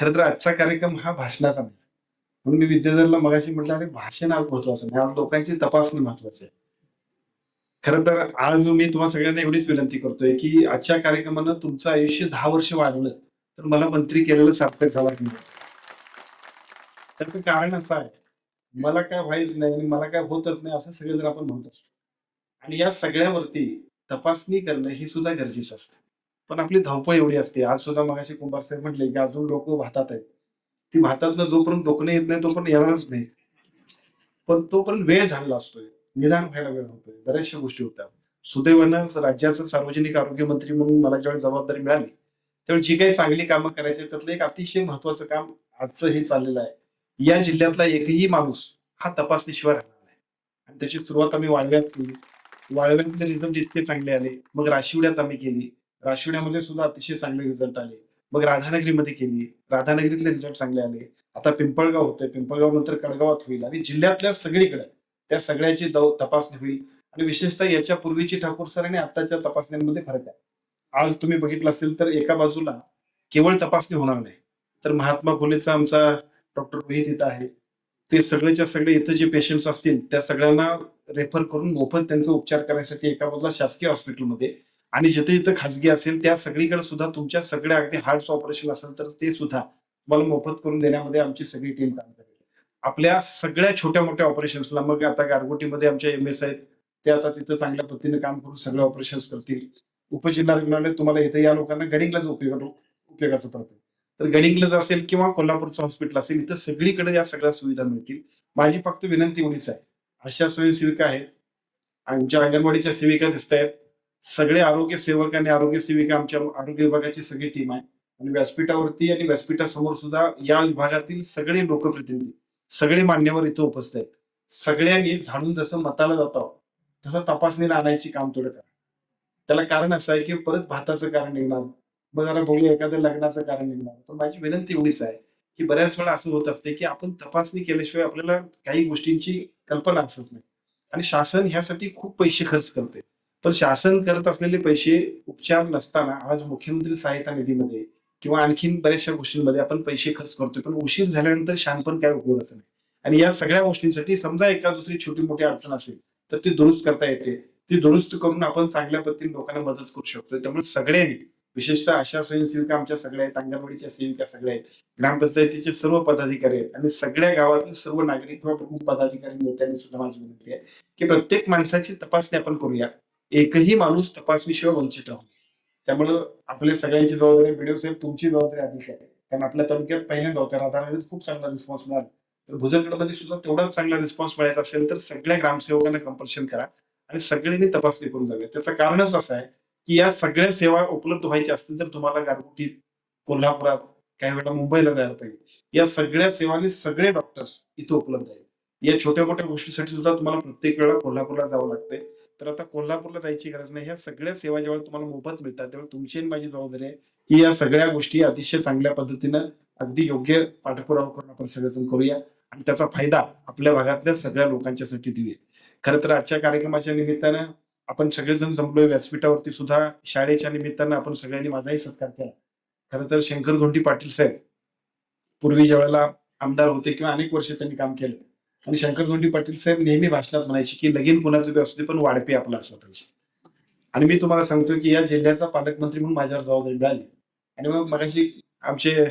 खरं तर आजचा कार्यक्रम हा भाषणाचा नाही. म्हणून मी विद्याधरला मगाशी म्हटलं अरे भाषण आज महत्वाचं नाही आज लोकांची तपासणी महत्वाची आहे. खरं तर आज मी तुम्हाला सगळ्यांना एवढीच विनंती करतोय की आजच्या कार्यक्रमानं तुमचं आयुष्य दहा वर्ष वाढलं तर मला मंत्री केलेलं सार्थक झाला की त्याचं कारण असं आहे मला काय व्हायच नाही आणि मला काय होतच नाही असं सगळे जर आपण म्हणत असतो. आणि या सगळ्यावरती तपासणी करणं हे सुद्धा गरजेचं असतं. पण आपली धावपळ एवढी असते. आज सुद्धा मगाशी कुंभार साहेब म्हटले की अजून लोक भातात आहेत. ती भातातनं जोपर्यंत दुखणं येत नाही तोपर्यंत येणारच नाही. पण तोपर्यंत वेळ झालेला असतोय. निदान व्हायला वेळ होतोय. बऱ्याचशा गोष्टी होतात. सुदैवानं राज्याचं सार्वजनिक आरोग्य मंत्री म्हणून मला ज्यावेळी जबाबदारी मिळाली त्यावेळी जी काही चांगली कामं करायची त्यातलं एक अतिशय महत्वाचं काम आजचं हे चाललेलं आहे. या जिल्ह्यातला एकही माणूस हा तपासणीशिवाय राहणार नाही. आणि त्याची सुरुवात आम्ही वाळव्यात केली. वाळव्यातले रिझल्ट इतके चांगले आले. मग राशिवड्यात आम्ही केली. राशिवड्यामध्ये सुद्धा अतिशय चांगले रिझल्ट आले. मग राधानगरीमध्ये केली. राधानगरीतले रिझल्ट चांगले आले. आता पिंपळगाव होतंय. पिंपळगाव नंतर कडगावात होईल आणि जिल्ह्यातल्या सगळीकडे त्या सगळ्याची दौ तपासणी होईल. आणि विशेषतः याच्या पूर्वीची ठाकूर सर आणि आताच्या तपासण्यांमध्ये फरक आहे. आज तुम्ही बघितलं असेल तर एका बाजूला केवळ तपासणी होणार नाही. तर महात्मा फुलेचा आमचा डॉक्टर रोहित इथं आहे. ते सगळेच्या सगळे इथं जे पेशंट्स असतील त्या सगळ्यांना रेफर करून मोफत त्यांचा उपचार करायसाठी एका बाजूला शासकीय हॉस्पिटलमध्ये आणि जिथे जिथे खाजगी असेल त्या सगळीकडे सुद्धा तुमच्या सगळ्या अगदी हार्ट ऑपरेशन असेल तर ते सुद्धा तुम्हाला मोफत करून देण्यामध्ये आमची सगळी टीम काम करेल. आपल्या सगळ्या छोट्या मोठ्या ऑपरेशन्सला मग आता गारगोटीमध्ये आमच्या एम एस आहेत. ते आता तिथं चांगल्या पद्धतीने काम करून सगळे ऑपरेशन्स करतील. उपजिल्हा रुग्णालय तुम्हाला इथे या लोकांना गडिंगलाच उपयोग उपयोगाचं पडतं तर गडिंगलज असेल किंवा कोल्हापूरचं हॉस्पिटल असेल इथं सगळीकडे या सगळ्या सुविधा मिळतील. माझी फक्त विनंती एवढीच आहे. अशा स्वयंसेविका आहेत. आमच्या अंगणवाडीच्या सेविका दिसत आहेत सगळे आरोग्य सेवक आणि आरोग्य सेविका आमच्या आरोग्य विभागाची सगळी टीम आहे. आणि व्यासपीठावरती आणि व्यासपीठासमोर सुद्धा या विभागातील सगळे लोकप्रतिनिधी सगळे मान्यवर इथं उपस्थित आहेत. सगळ्यांनी झाडून जसं मताला जातो तसं तपासणीला आणायची काम थोडं करा. त्याला कारण असं आहे की परत भाताचं कारण निघणार. मग जरा बघूया एखाद्या लग्नाचं कारण निघणार. तर माझी विनंती एवढीच आहे की बऱ्याच वेळा असं होत असते की आपण तपासणी केल्याशिवाय आपल्याला काही गोष्टींची कल्पना असत नाही. आणि शासन ह्यासाठी खूप पैसे खर्च करते. तर शासन करत असलेले पैसे उपचार नसताना आज मुख्यमंत्री सहायता निधीमध्ये किंवा आणखीन बऱ्याचशा गोष्टींमध्ये आपण पैसे खर्च करतोय. पण उशीर झाल्यानंतर शानपण काय उपयोगाचं नाही. आणि या सगळ्या गोष्टींसाठी समजा एका दुसरी छोटी मोठी अडचण असेल तर ती दुरुस्त करता येते. ती दुरुस्त करून आपण चांगल्या पद्धतीने लोकांना मदत करू शकतो त्यामुळे सगळ्यांनी विशेषतः आशा स्वयंसेविका आमच्या सगळ्या आहेत अंगणवाडीच्या सेविका सगळ्या आहेत ग्रामपंचायतीचे सर्व पदाधिकारी आहेत आणि सगळ्या गावातील सर्व नागरिक किंवा प्रमुख पदाधिकारी नेत्यांनी सुद्धा माझी विनंती आहे की प्रत्येक माणसाची तपासणी आपण करूया. एकही माणूस तपासणीशिवाय वंचित राहू. नये. त्यामुळं आपल्या सगळ्यांची जबाबदारी व्हिडिओ साहेब तुमची जबाबदारी अधिक आहे. कारण आपल्या तालुक्यात पहिल्यांदा होत्या. राधानगरीत खूप चांगला रिस्पॉन्स मिळाला. तर भुजनगडमध्ये सुद्धा तेवढाच चांगला रिस्पॉन्स मिळायचा असेल तर सगळ्या ग्रामसेवकांना कंपल्शन करा. आणि सगळ्यांनी तपासणी करून जाऊया. त्याचं कारणच असं आहे की या सगळ्या सेवा उपलब्ध व्हायच्या असतील तर तुम्हाला गारगुटीत कोल्हापुरात काही वेळा मुंबईला जायला पाहिजे. या सगळ्या सेवांनी सगळे डॉक्टर्स इथे उपलब्ध आहेत. या छोट्या मोठ्या गोष्टीसाठी सुद्धा तुम्हाला प्रत्येक वेळा कोल्हापूरला जावं लागतंय. तर आता कोल्हापूरला जायची गरज नाही. ह्या सगळ्या सेवा जेव्हा तुम्हाला मोफत मिळतात तेव्हा तुमची आणि माझी जबाबदारी आहे की या सगळ्या गोष्टी अतिशय चांगल्या पद्धतीनं अगदी योग्य पाठपुरावा करून आपण सगळेजण करूया आणि त्याचा फायदा आपल्या भागातल्या सगळ्या लोकांच्यासाठी देऊया. खरं तर आजच्या कार्यक्रमाच्या निमित्तानं आपण सगळेजण जमलोय. व्यासपीठावरती सुद्धा शाळेच्या निमित्तानं आपण सगळ्यांनी माझाही सत्कार केला. खरं तर शंकर धोंडी पाटील साहेब पूर्वी ज्या वेळेला आमदार होते किंवा अनेक वर्ष त्यांनी काम केलं आणि शंकर धोंडी पाटील साहेब नेहमी भाषणात म्हणायचे की लगीन कुणाचं बी असू दे पण वाढपी आपला असला पाहिजे. आणि मी तुम्हाला सांगतो की या जिल्ह्याचा पालकमंत्री म्हणून माझ्यावर जबाबदारी मिळाली. आणि मग मगाशी आमचे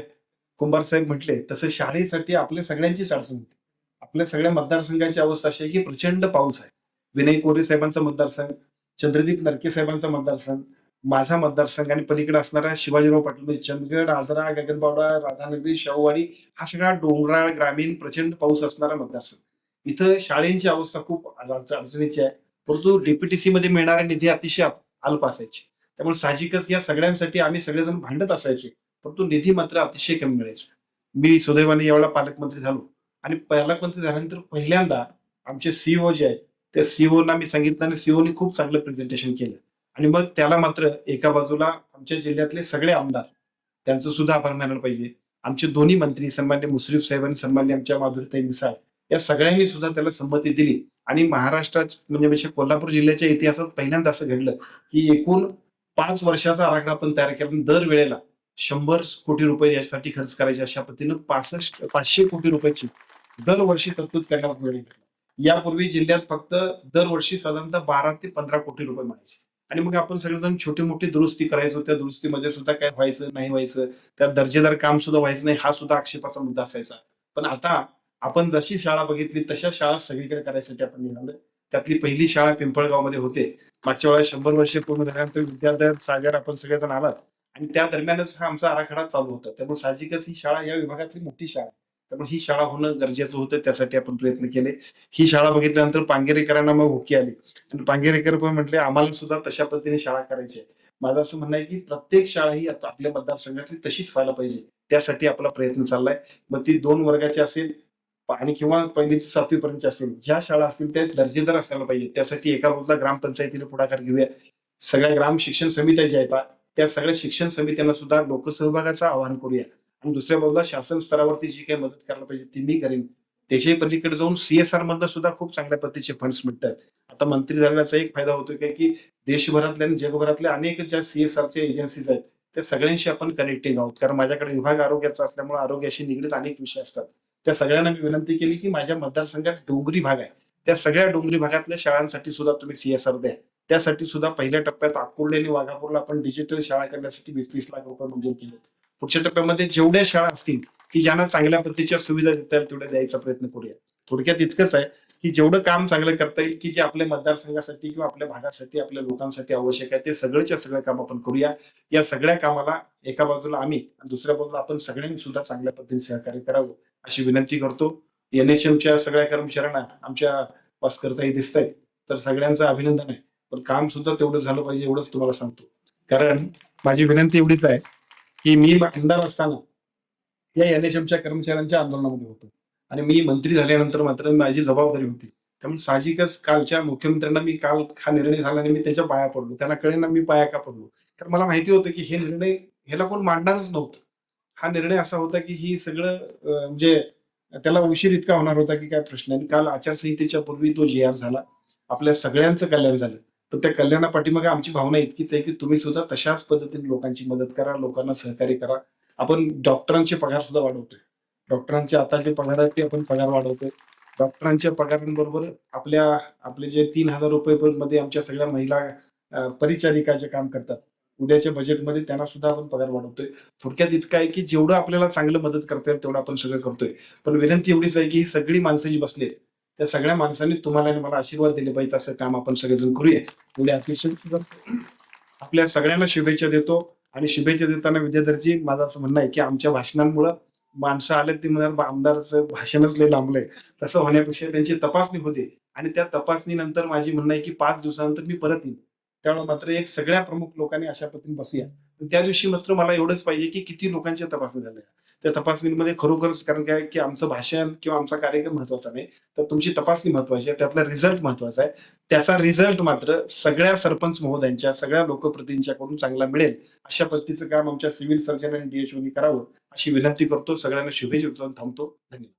कुंभार साहेब म्हटले तसं शाळेसाठी आपल्या सगळ्यांचीच अडचण होती. आपल्या सगळ्या मतदारसंघाची अवस्था अशी आहे की प्रचंड पाऊस आहे. विनय कोरे साहेबांचा मतदारसंघ चंद्रदीप नरके साहेबांचा मतदारसंघ माझा मतदारसंघ आणि पलीकडे असणारा शिवाजीराव पाटील म्हणजे चंदगड आजरा गगनबावडा राधानगरी शाहूवाडी हा सगळा डोंगराळ ग्रामीण प्रचंड पाऊस असणारा मतदारसंघ. इथं शाळेंची अवस्था खूप अडचणीची आहे. परंतु डीपीटीसी मध्ये मिळणारे निधी अतिशय अल्प असायचे. त्यामुळे साहजिकच या सगळ्यांसाठी आम्ही सगळेजण भांडत असायचे. परंतु निधी मात्र अतिशय कमी मिळायचा. मी सुदैवाने यावेळेला पालकमंत्री झालो. आणि पालकमंत्री झाल्यानंतर पहिल्यांदा आमचे सीओ जे आहेत त्या सीओना मी सांगितलं आणि सीओनी खूप चांगलं प्रेझेंटेशन केलं. आणि मग त्याला मात्र एका बाजूला आमच्या जिल्ह्यातले सगळे आमदार त्यांचं सुद्धा आभार मानायला पाहिजे. आमचे दोन्ही मंत्री सन्मान्य मुश्रीफ साहेब आणि सन्मान्य आमच्या माधुरीताई मिसाळ या सगळ्यांनी सुद्धा त्याला संमती दिली. आणि महाराष्ट्रात म्हणजे म्हणजे कोल्हापूर जिल्ह्याच्या इतिहासात पहिल्यांदा असं घडलं की एकूण पाच वर्षाचा आराखडा आपण तयार केला आणि दर वेळेला शंभर कोटी रुपये यासाठी खर्च करायचे अशा पद्धतीनं पासष्ट पाचशे कोटी रुपयाची दरवर्षी तरतूद करण्यात वेळ यापूर्वी जिल्ह्यात फक्त दरवर्षी साधारणतः बारा ते पंधरा कोटी रुपये मिळायचे आणि मग आपण सगळेजण छोटी मोठी दुरुस्ती करायचो त्या दुरुस्तीमध्ये सुद्धा काय व्हायचं नाही व्हायचं त्यात दर्जेदार काम सुद्धा व्हायचं नाही हा सुद्धा आक्षेपाचा मुद्दा असायचा. पण आता आपण जशी शाळा बघितली तशा शाळा सगळीकडे करायसाठी आपण निघालो त्यातली पहिली शाळा पिंपळगावमध्ये होते. मागच्या वेळेला शंभर वर्ष पूर्ण झाल्यानंतर विद्याधर सागर आपण सगळेजण आलात. आणि त्या दरम्यानच हा आमचा आराखडा चालू होता. त्यामुळे साहजिकच ही शाळा या विभागातली मोठी शाळा आहे. त्यामुळे ही शाळा होणं गरजेचं होतं त्यासाठी आपण प्रयत्न केले. ही शाळा बघितल्यानंतर पांगेरेकरांना मग हुकी आली. आणि पांगेरेकर पण म्हटले आम्हाला सुद्धा तशा पद्धतीने शाळा करायची आहे. माझं असं म्हणणं आहे की प्रत्येक शाळा ही आता आपल्या मतदारसंघातली तशीच व्हायला पाहिजे. त्यासाठी आपला प्रयत्न चाललाय. मग ती दोन वर्गाची असेल आणि किंवा पहिली ते सातवी पर्यंत असेल ज्या शाळा असतील त्या दर्जेदार असायला पाहिजे. त्यासाठी एका बाजूला ग्रामपंचायतीने पुढाकार घेऊया. सगळ्या ग्राम शिक्षण समित्या ज्या आहेत त्या सगळ्या शिक्षण समित्यांना सुद्धा लोकसहभागाचं आवाहन करूया. आणि दुसऱ्या बाजूला शासन स्तरावरती जी काही मदत करायला पाहिजे ती मी करेन. त्याच्याही पलीकडे जाऊन सीएसआर मधनं सुद्धा खूप चांगल्या पद्धतीचे फंड्स मिळतात. आता मंत्री झाल्याचा एक फायदा होतो काय की देशभरातल्या आणि जगभरातल्या अनेक ज्या सीएसआरच्या एजन्सीज आहेत त्या सगळ्यांशी आपण कनेक्टिंग आहोत. कारण माझ्याकडे विभाग आरोग्याचा असल्यामुळे आरोग्याशी निगडीत अनेक विषय असतात. त्या सगळ्यांना मी विनंती केली की माझ्या मतदारसंघात डोंगरी भाग आहे. त्या सगळ्या डोंगरी भागातल्या शाळांसाठी सुद्धा तुम्ही सीएसआर द्या. त्यासाठी सुद्धा पहिल्या टप्प्यात अकोले आणि वाघापूरला आपण डिजिटल शाळा करण्यासाठी वीस तीस लाख रुपये मंजूर केले पुढच्या टप्प्यामध्ये जेवढ्या शाळा असतील की ज्यांना चांगल्या पद्धतीच्या सुविधा देता येईल तेवढ्या द्यायचा प्रयत्न करूया. थोडक्यात इतकंच आहे की जेवढं काम चांगलं करता येईल की जे आपल्या मतदारसंघासाठी किंवा आपल्या भागासाठी आपल्या लोकांसाठी आवश्यक आहे ते सगळंच्या सगळं काम आपण करूया. या सगळ्या कामाला एका बाजूला आम्ही दुसऱ्या बाजूला आपण सगळ्यांनी सुद्धा चांगल्या पद्धतीने सहकार्य करावं अशी विनंती करतो. एनएचएमच्या सगळ्या कर्मचाऱ्यांना आमच्या वास्करताही दिसत आहेत तर सगळ्यांचं अभिनंदन आहे. पण काम सुद्धा तेवढं झालं पाहिजे एवढंच तुम्हाला सांगतो. कारण माझी विनंती एवढीच आहे की मी आमदार असताना या एनएचएमच्या कर्मचाऱ्यांच्या आंदोलनामध्ये होतो. आणि मी मंत्री झाल्यानंतर मात्र माझी जबाबदारी होती. त्यामुळे साहजिकच कालच्या मुख्यमंत्र्यांना मी काल हा निर्णय झाला आणि मी त्याच्या पाया पडलो. त्यांना कळेल ना मी पाया का पडलो. कारण मला माहिती होतं की हे निर्णय ह्याला कोण मांडणारच नव्हतं. हा निर्णय असा होता की ही सगळं म्हणजे त्याला उशीर इतका होणार होता की काय प्रश्न आणि काल आचारसंहितेच्या पूर्वी तो जे आर झाला. आपल्या सगळ्यांचं कल्याण झालं. तर त्या कल्याणा पाठीमागे आमची भावना इतकीच आहे की तुम्ही सुद्धा तशाच पद्धतीने लोकांची मदत करा लोकांना सहकार्य करा. आपण डॉक्टरांचे पगार सुद्धा वाढवतोय. डॉक्टरांचे आता जे पगार आहेत ते आपण पगार वाढवतोय. डॉक्टरांच्या पगारांबरोबर आपल्या आपले जे तीन हजार रुपये मध्ये आमच्या सगळ्या महिला परिचारिकाचे परिचारिका जे काम करतात. उद्याच्या बजेटमध्ये त्यांना सुद्धा आपण पगार वाढवतोय. थोडक्यात इतकं आहे की जेवढं आपल्याला चांगलं मदत करता येईल तेवढं आपण सगळं करतोय. पण विनंती एवढीच आहे की ही सगळी माणसं जी बसलीत त्या सगळ्या माणसांनी तुम्हाला आणि मला आशीर्वाद दिले पाहिजे असं काम आपण सगळेजण करूया. एवढे अतिशय आपल्या सगळ्यांना शुभेच्छा देतो आणि शुभेच्छा देताना विद्याधरजी माझं असं म्हणणं आहे की आमच्या भाषणांमुळं माणसं आले ते म्हणणार आमदारचं भाषणच लय लांबलंय तसं होण्यापेक्षा त्यांची तपासणी होते आणि त्या तपासणीनंतर माझी म्हणणं आहे की पाच दिवसानंतर मी परत येईन. त्यामुळे मात्र एक सगळ्या प्रमुख लोकांनी अशा पद्धतीने बसूया. पण त्या दिवशी मात्र मला एवढंच पाहिजे की किती लोकांच्या तपासणी झाल्या. त्या तपासणीमध्ये खरोखरच कारण काय की आमचं भाषण किंवा आमचा कार्यक्रम महत्त्वाचा नाही. तर तुमची तपासणी महत्वाची आहे त्यातला रिझल्ट महत्त्वाचा आहे. त्याचा रिझल्ट मात्र सगळ्या सरपंच महोदयांच्या सगळ्या लोकप्रतिनिधींच्याकडून चांगला मिळेल. अशा पद्धतीचं काम आमच्या सिव्हिल सर्जन आणि डीएचओनी करावं अशी विनंती करतो. सगळ्यांना शुभेच्छा थांबतो. धन्यवाद.